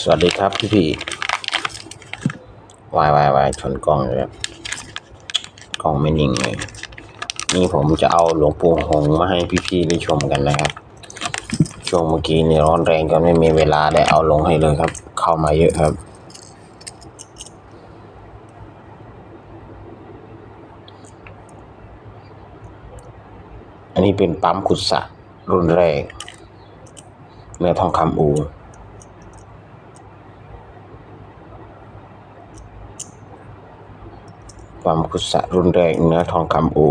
สวัสดีครับพี่พี่วายวายวายชนกล้องเลยครับกล้องไม่นิ่งเลย นี่ผมจะเอาหลวงปู่หงมาให้พี่พี่ๆได้ชมกันนะครับ ช่วงเมื่อกี้นี่ร้อนแรงก็ไม่มีเวลาได้เอาลงให้เลยครับ เข้ามาเยอะครับอันนี้เป็นปั๊มขุดสระรุ่นแรกเนื้อทองคำอู ปั๊มขุดสระรุ่นแรกเนื้อทองคำอู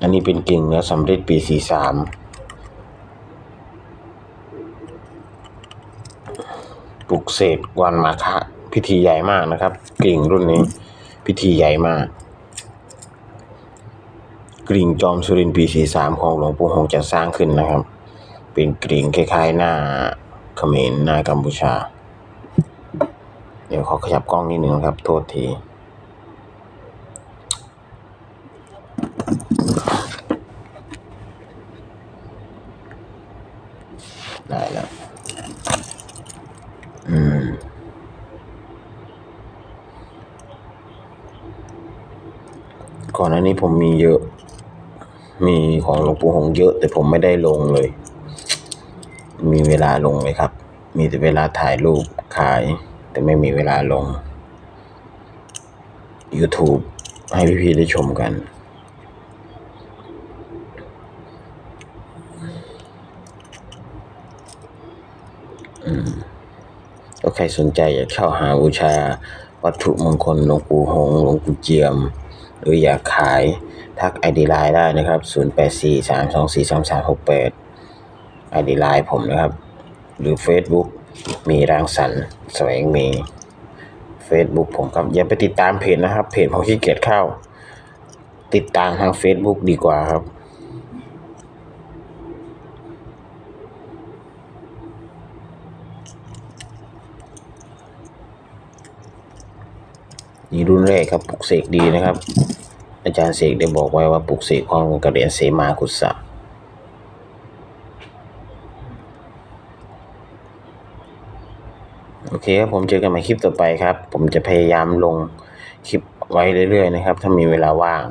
อันนี้เป็นกิ่งเนื้อสำเร็จปีสี่สามปลุกเสกวันมาฆะพิธีใหญ่มากนะครับ กิ่งรุ่นนี้ พิธีใหญ่มากกริ่งจอมสุรินปีสี่สามของหลวงปู่หงจะสร้างขึ้นนะครับ เป็นกริ่งคล้ายๆหน้าเขมรหน้ากัมพูชา เดี๋ยวขอขยับกล้องนิดนึงนะครับ โทษทีได้แล้ว อืม ก่อนหน้านี้ผมมีเยอะ มีของหลวงปู่หงเยอะ แต่ผมไม่ได้ลงเลย มีเวลาลงไหมครับ มีแต่เวลาถ่ายรูปขาย แต่ไม่มีเวลาลง YouTube ให้พี่ๆได้ชมกัน ก็ใครสนใจอยากเช่าหาบูชา วัตถุมงคลหลวงปู่หงหลวงปู่เจียม หรืออยากขายทักไอดีไลน์ได้นะครับ 0843243368ไอดีไลน์ผมนะครับ หรือ Facebook มีรังสรรค์แสวงมี Facebook ผมครับ อย่าไปติดตามเพจนะครับ เพจผมขี้เกียจเข้า ติดตามทาง Facebook ดีกว่าครับนี่รุ่นแรกครับปลุกเสกดีนะครับ อาจารย์เสกได้บอกไว้ว่าปลุกเสกของกระเหรียญเสมากุศะ โอเคครับผมเจอกันใหม่คลิปต่อไปครับ ผมจะพยายามลงคลิปไว้เรื่อยๆนะครับ ถ้ามีเวลาว่าง